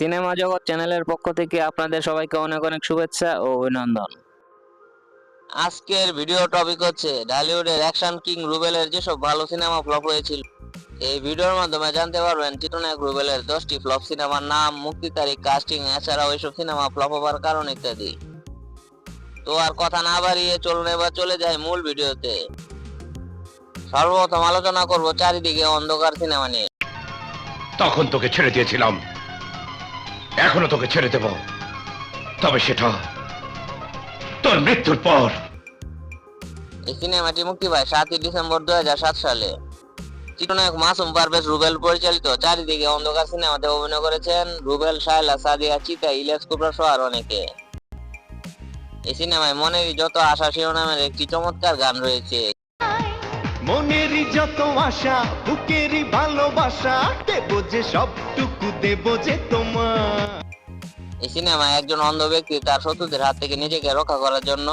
Cinema জগৎ চ্যানেলের পক্ষ থেকে আপনাদের সবাইকে অনেক অনেক শুভেচ্ছা ও অভিনন্দন। আজকের ভিডিও টপিক হচ্ছে ঢালিউডের অ্যাকশন কিং রুবেলের যেসব ভালো সিনেমা ফ্লপ হয়েছিল। এই ভিডিওর মাধ্যমে জানতে পারবেন চিত্রনায়ক রুবেলের দশটি ফ্লপ সিনেমার নাম মুক্তি তারিখ কাস্টিং এছাড়াও এইসব সিনেমা ফ্লপ হবার কারণ ইত্যাদি। তো আর কথা না বাড়িয়ে চলুন এবার চলে যাই মূল ভিডিওতে। সর্বপ্রথম আলোচনা করব চারিদিকে অন্ধকার সিনেমা নিয়ে। তখন তোকে ছেড়ে দিয়েছিলাম। এখনও তোকে ছেড়ে দেব। তবে সেটা তোর মৃত্যুর পর। এই সিনেমাটি মুক্তি পায় সাতই ডিসেম্বর দু সালে। চিত্রনায়ক মাসুম পারভেজ রুবেল পরিচালিত চারিদিকে অন্ধকার সিনেমাতে অভিনয় করেছেন রুবেল, শায়লা, সাদিয়া, চিতা ইলিয়াস কুবরা সহ আর অনেকে। এই সিনেমায় মনেরই যত আশা, শিরোনামের একটি চমৎকার গান রয়েছে। মনেরই যত আশা, বুকেরই ভালোবাসা, দেব যে সবটুকু, দেব যে তোমার। এই সিনেমায় একজন অন্ধ ব্যক্তি তার শত্রুদের হাত থেকে নিজেকে রক্ষা করার জন্য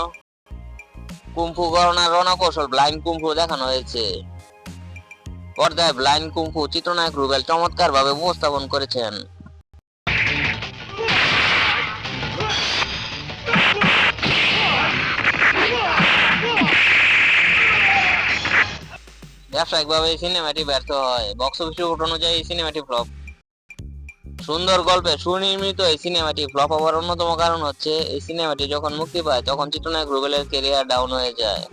কুম্ফু গণনার রণকৌশল ব্লাইন্ড কুম্ফু দেখানো হয়েছে। পর্দায় ব্লাইন্ড কুম্ফু চিত্রনায়ক রুবেল চমৎকার ভাবে উপস্থাপন করেছেন। ব্যবসায়িকভাবে সিনেমাটি ব্যর্থ হয়। বক্স অফিস রিপোর্ট অনুযায়ী সিনেমাটি ফ্লপ সুন্দর গল্পে সুনির্মিত এই সিনেমাটি ফ্লপ হওয়ার অন্যতম কারণ হচ্ছে, এই সিনেমাটি যখন মুক্তি পায়, তখন চিত্রনায়ক রুবেলের কেরিয়ার ডাউন হয়ে যায়।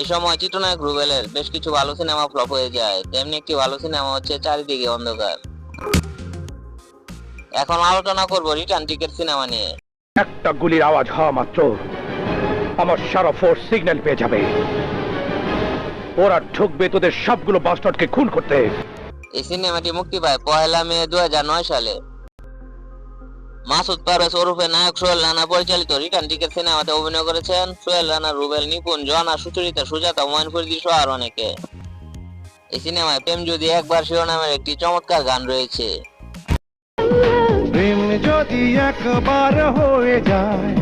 এই সময় চিত্রনায়ক রুবেলের বেশ কিছু ভালো সিনেমা ফ্লপ হয়ে যায়। তেমনি একটি ভালো সিনেমা হচ্ছে চারিদিকে অন্ধকার। এখন আলোচনা করব রিটার্ন টিকেট সিনেমা নিয়ে। একটা গুলির আওয়াজ হওয়া মাত্র আমার সারা ফোর্স সিগন্যাল পেয়ে যাবে। ওরা ঢুকবে তোদের সবগুলো বাস্টার্ডকে খুন করতে। এই সিনেমাটি মুক্তি পায় পয়লা মে দুহাজার নয় সালে। মাসুদ পারভেজ ওরফে নায়ক সোহেল রানা পরিচালিত রিটার্ন টিকেট সিনেমাতে অভিনয় করেছেন সোহেল রানা রুবেল নিপুণ জোয়ানা সুচরিতা সুজাতা হুমায়ুন ফরিদি সহ আর অনেকে। এই সিনেমায় প্রেম যদি একবার শিরোনামের একটি চমৎকার গান রয়েছে। প্রেম যদি একবার হয়ে যায়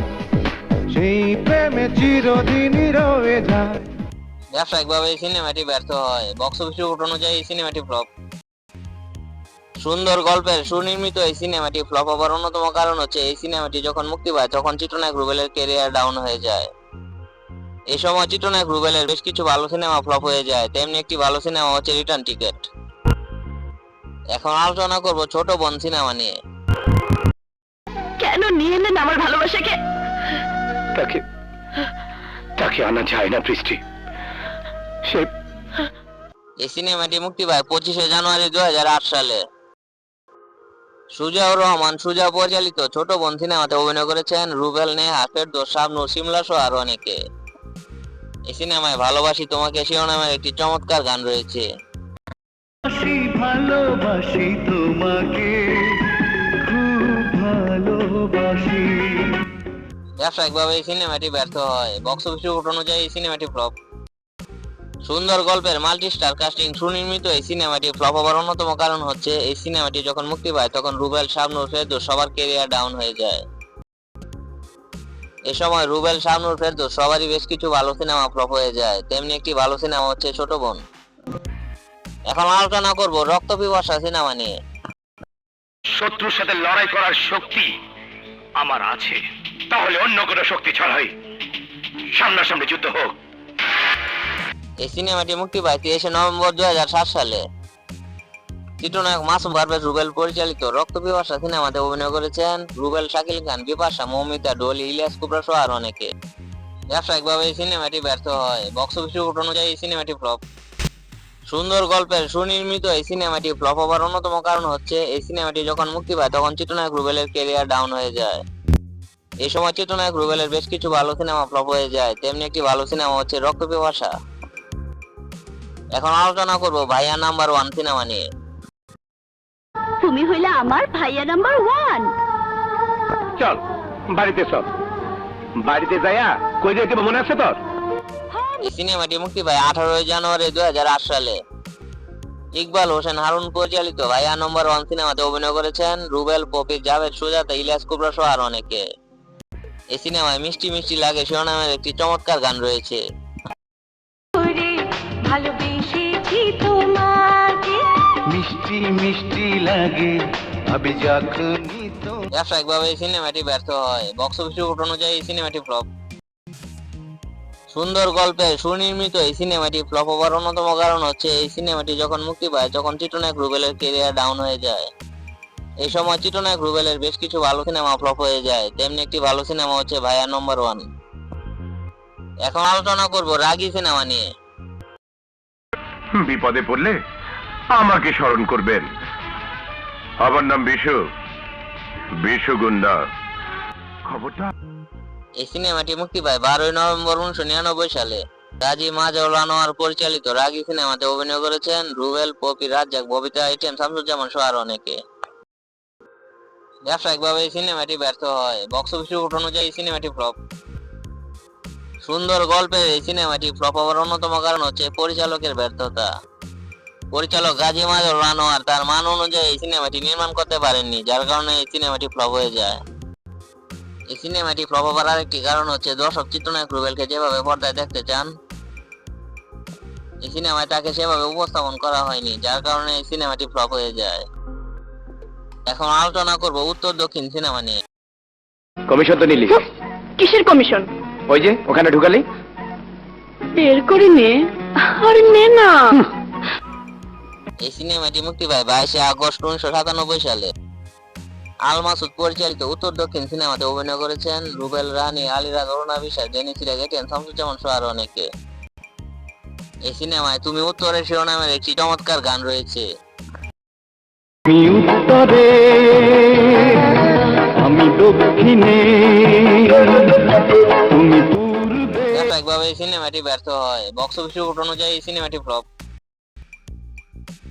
সেই প্রেমে চিরদিনই রয়ে যায়। ব্যবসায়িকভাবে এই সিনেমাটি ব্যর্থ হয়। বক্স অফিস রিপোর্ট অনুযায়ী এই সিনেমাটি ফ্লপ সুন্দর গল্পের সুনির্মিত এই সিনেমাটি ফ্লপ হবার অন্যতম কারণ হচ্ছে এই সিনেমাটি যখন মুক্তি পায় তখন চিত্রনায়ক রুবেলের ক্যারিয়ার ডাউন হয়ে যায়। এই সময় চিত্রনায়ক রুবেলের বেশ কিছু ভালো সিনেমা ফ্লপ হয়ে যায়। তেমনি একটি ভালো সিনেমা হচ্ছে রিটার্ন টিকেট এখন আলোচনা করব ছোট বোন সিনেমা নিয়ে। কেন নিয়ে এলেন আমার ভালোবাসাকে? তাকে তাকে আনা যায় না বৃষ্টি। সে এই সিনেমাটি মুক্তি পায় পঁচিশে জানুয়ারি দু হাজার আট সালে। সুজাউর রহমান সুজা পরিচালিত ছোট বোন সিনেমাতে অভিনয় করেছেন রুবেল নেহা ফেরদৌস শাবনুর সিমলা সহ আর অনেকে। এই সিনেমায় ভালোবাসি তোমাকে শিরোনামের একটি চমৎকার গান রয়েছে। ভালোবাসি ভালোবাসি তোমাকে খুব ভালোবাসি। ব্যবসায়িকভাবে এই সিনেমাটি ব্যর্থ হয়। বক্স অফিস রিপোর্ট অনুযায়ী এই সিনেমাটি ফ্লপ সুন্দর গল্পের মাল্টি স্টার কাস্টিং সুনির্মিত এই সিনেমাটি ফ্লপ হবার অন্যতম কারণ হচ্ছে, এই সিনেমাটি যখন মুক্তি পায়, তখন রুবেল শাবনুর ফেরদৌস সবার কেরিয়ার ডাউন হয়ে যায়। এ সময় রুবেল শাবনুর ফেরদৌস সবারই বেশ কিছু ভালো সিনেমা ফ্লপ হয়ে যায়। তেমনি একটি ভালো সিনেমা হচ্ছে ছোট বোন। এখন আলোচনা করব রক্ত পিপাসা সিনেমা নিয়ে। শত্রুর সাথে লড়াই করার শক্তি আমার আছে। তাহলে অন্য কোনো শক্তি ছাড়াই সামনাসামনি যুদ্ধ হোক। এই সিনেমাটি মুক্তি পায় তিরিশে নভেম্বর দুই হাজার সাত সালে। চিত্রনায়ক মাসুম পারভেজ রুবেল পরিচালিত রক্ত পিপাসা সিনেমাতে অভিনয় করেছেন রুবেল, শাকিল খান, বিপাশা, মৌমিতা, ডলি, ইলিয়াস, কুবরা সহ আর অনেকে। ব্যবসায়িকভাবে এই সিনেমাটি ব্যর্থ হয়। বক্স অফিস রিপোর্ট অনুযায়ী এই সিনেমাটি ফ্লপ সুন্দর গল্পের সুনির্মিত এই সিনেমাটি ফ্লপ হবার অন্যতম কারণ হচ্ছে, এই সিনেমাটি যখন মুক্তি পায় তখন চিত্রনায়ক রুবেলের কেরিয়ার ডাউন হয়ে যায়। এই সময় চিত্রনায়ক রুবেলের বেশ কিছু ভালো সিনেমা ফ্লপ হয়ে যায়। তেমনি একটি ভালো সিনেমা হচ্ছে রক্ত পিপাসা। এখন আলোচনা করব ভাইয়া নাম্বার ওয়ান সিনেমা নিয়ে। তুমি হইলে আমার ভাইয়া নাম্বার ওয়ান চল বাড়িতে চল। বাড়িতে যাইয়া কই যেতে মনে আছে তোর? সিনেমাটি মুক্তি পায় আঠারোই জানুয়ারি দুই সালে। ইকবাল হোসেন হারুন পরিচালিত ভাইয়া নম্বর ওয়ান সিনেমাতে অভিনয় করেছেন রুবেল পপি জাভেদ সুজাতা ইলিয়াস কুবরা সহ আর অনেকে। এই সিনেমায় মিষ্টি মিষ্টি লাগে শিরোনামের একটি চমৎকার গান রয়েছে। ভালোবেসেছি তোমাকে। মিষ্টি মিষ্টি লাগে। ভাবি যখনই তো ব্যবসায়িকভাবে এই সিনেমাটি ব্যর্থ হয়। বক্স অফিস রিপোর্ট অনুযায়ী এই সিনেমাটি ফ্লপ সুন্দর গল্পে সুনির্মিত এই সিনেমাটি ফ্লপ হওয়ার অন্যতম কারণ হচ্ছে এই সিনেমাটি যখন মুক্তি পায় তখন চিত্রনায়ক রুবেলের কেরিয়ার ডাউন হয়ে যায়। এই সময় চিত্রনায়ক রুবেলের বেশ কিছু ভালো সিনেমা ফ্লপ হয়ে যায়। তেমনি একটি ভালো সিনেমা হচ্ছে ভাইয়া নম্বর ওয়ান এখন আলোচনা করব রাগী সিনেমা নিয়ে। বিপদে পড়লে আমাকে স্মরণ করবেন। আমার নাম বিশু। বিশু গুন্ডা। খবরটা? এই সিনেমাটি মুক্তি পায়। বারোই নভেম্বর উনিশশো নিরানব্বই সালে রাজি মাজল আনোয়ার পরিচালিত রাগী সিনেমাতে অভিনয় করেছেন রুবেল পপি রাজ্জাক ববিতা এটিএম শামসুজ্জামান সহ আরও অনেকে। ব্যবসায়িকভাবে এই সিনেমাটি ব্যর্থ হয়। বক্স অফিস রিপোর্ট অনুযায়ী এই সিনেমাটি ফ্লপ। সুন্দর গল্পের এই সিনেমাটি ফ্লপ হওয়ার অন্যতম কারণ হচ্ছে পরিচালকের ব্যর্থতা। পরিচালক গাজী মাজল আনোয়ার তার মান অনুযায়ী এই সিনেমাটি নির্মাণ করতে পারেননি যার কারণে এই সিনেমাটি ফ্লপ হয়ে যায়। এই সিনেমাটি ফ্লপ হবার আরেকটি কারণ হচ্ছে দর্শক চিত্রনায়ক রুবেলকে যেভাবে পর্দায় দেখতে চান এই সিনেমায় তাকে সেভাবে উপস্থাপন করা হয়নি যার কারণে এই সিনেমাটি ফ্লপ হয়ে যায়। এখন আলোচনা করব উত্তর দক্ষিণ সিনেমা নিয়ে। কমিশন তো নিলি। কিসের কমিশন? ওই যে ওখানে ঢুকালি? বের করে নে। আরে নে না। এই সিনেমাটি মুক্তি পায় বাইশে আগস্ট উনিশশো সাতানব্বই সালে। আল মাসুদ পরিচালিত উত্তর দক্ষিণ সিনেমাতে অভিনয় করেছেন রুবেল রানী আলিরাজ অরুণা বিশ্বাস ডেনি সিরাজ শামসুজ্জামান সহ আরও অনেকে। এই সিনেমায় তুমি উত্তরের শিরোনামের একটি চমৎকার গান রয়েছে। আমি উত্তরে আমি দক্ষিণে। এই সিনেমাটি ব্যর্থ হয়। বক্স অফিস রিপোর্ট অনুযায়ী সিনেমাটি ফ্লপ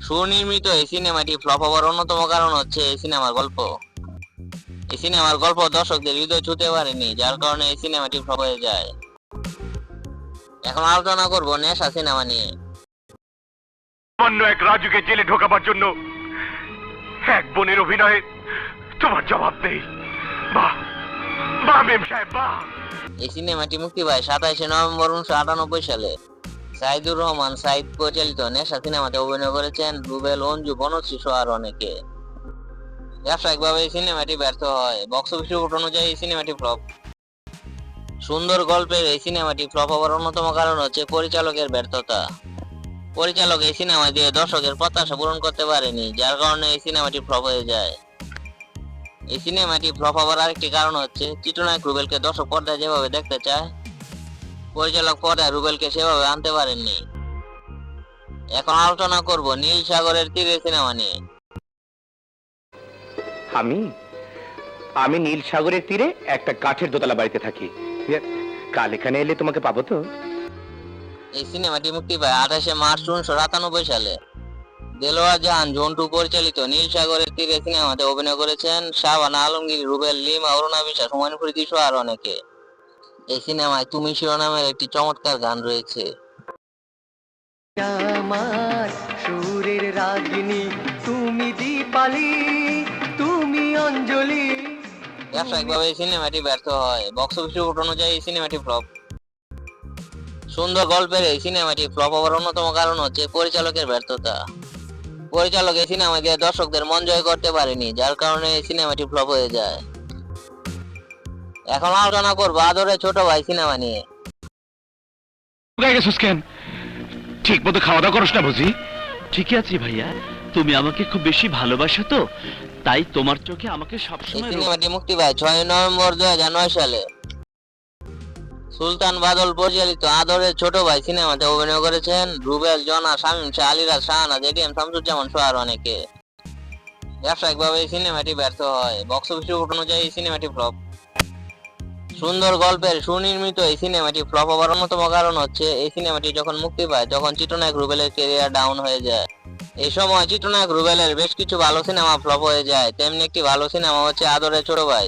সুনির্মিত এই সিনেমাটি ফ্লপ হওয়ার অন্যতম কারণ হচ্ছে এই সিনেমার গল্প। এই সিনেমার গল্প দর্শকদের হৃদয় ছুঁতে পারেনি, যার কারণে এই সিনেমাটি ফ্লপ হয়ে যায়। এখন আলোচনা করব নেশা সিনেমা নিয়ে। অন্য এক রাজুকে জেলে ঢোকাবার জন্য এক বোনের অভিনয়ে তোমার জবাব নেই। বাহ বাহ মেম সাহেব, বাহ। এই সিনেমাটি মুক্তি পায় সাতাইশে নভেম্বর উনিশশো আটানব্বই সালে। সাইদুর রহমান, সাইদ পরিচালিত নেশা সিনেমাতে অভিনয় করেছেন রুবেল, অঞ্জু, বনশ্রী সহ আরও অনেকে ব্যবসায়িকভাবে এই সিনেমাটি ব্যর্থ হয়। বক্স অফিস রিপোর্ট অনুযায়ী এই সিনেমাটি ফ্লপ সুন্দর গল্পের এই সিনেমাটি ফ্লপ হওয়ার অন্যতম কারণ হচ্ছে পরিচালকের ব্যর্থতা। পরিচালক এই সিনেমা দিয়ে দর্শকের প্রত্যাশা পূরণ করতে পারেনি, যার কারণে এই সিনেমাটি ফ্লপ হয়ে যায়। এই সিনেমাটি ফ্লপ হওয়ার আরেকটি কারণ হচ্ছে চিত্রনায়ক রুবেলকে দর্শক পর্দায় যেভাবে দেখতে চায় পরিচালক পর্দায় রুবেলকে সেভাবে আনতে পারেননি। এখন আলোচনা করব নীল সাগরের তীরে সিনেমা নিয়ে। আমি? আমি নীল সাগরের তীরে একটা কাঠের দোতলা বাড়িতে থাকি। ইয়ে, কাল এখানে এলে তোমাকে পাবো তো। এই সিনেমাটি মুক্তি পায় আঠাশে মার্চ উনিশশো সাতানব্বই সালে। দেলোয়ার জাহান জন্টু পরিচালিত নীল সাগরের তীরে সিনেমাতে অভিনয় করেছেন শাহবানা আলমগীর রুবেল লিমা অরুণা বিশ্বাস হুমায়ুন ফরিদি সহ আরও অনেকে। এই সিনেমায় তুমি শিরোনামের একটি চমৎকার গান রয়েছে। আমার সুরের রাগিনী তুমি দীপালি তুমি অঞ্জলি। ব্যবসায়িকভাবে এই সিনেমাটি ব্যর্থ হয়। বক্স অফিস রিপোর্ট অনুযায়ী এই সিনেমাটি ফ্লপ। সুন্দর গল্পের এই সিনেমাটি ফ্লপ হওয়ার অন্যতম কারণ হচ্ছে পরিচালকের ব্যর্থতা। পরিচালক এই সিনেমা দিয়ে দর্শকদের মন জয় করতে পারেনি যার কারণে এই সিনেমাটি ফ্লপ হয়ে যায়। এখন আলোচনা করব আদরের ছোট ভাই সিনেমা নিয়ে। গেছিস কেন? ঠিক মতো খাওয়া দাওয়া করস না বুঝি? ঠিকই আছি ভাইয়া। তুমি আমাকে খুব বেশি ভালোবাসো তো তাই তোমার চোখে আমাকে সবসময় সিনেমাটি মুক্তি পায় ছয় নভেম্বর দুই হাজার নয় সালে। সুলতান বাদল পরিচালিত আদরের ছোট ভাই সিনেমাতে অভিনয় করেছেন রুবেল জনা শামীম শাহ আলিরাজ শাহানা জেডিএম শামসুজ্জামান সহ আরও অনেকে। ব্যবসায়িকভাবে এই সিনেমাটি ব্যর্থ হয়। বক্স অফিস রিপোর্ট অনুযায়ী এই সিনেমাটি ফ্লপ। সুন্দর গল্পের সুনির্মিত এই সিনেমাটি ফ্লপ হওয়ার অন্যতম কারণ হচ্ছে, এই সিনেমাটি যখন মুক্তি পায়, তখন চিত্রনায়ক রুবেলের কেরিয়ার ডাউন হয়ে যায়। এই সময় চিত্রনায়ক রুবেলের বেশ কিছু ভালো সিনেমা ফ্লপ হয়ে যায়। তেমনি একটি ভালো সিনেমা হচ্ছে আদরের ছোট ভাই।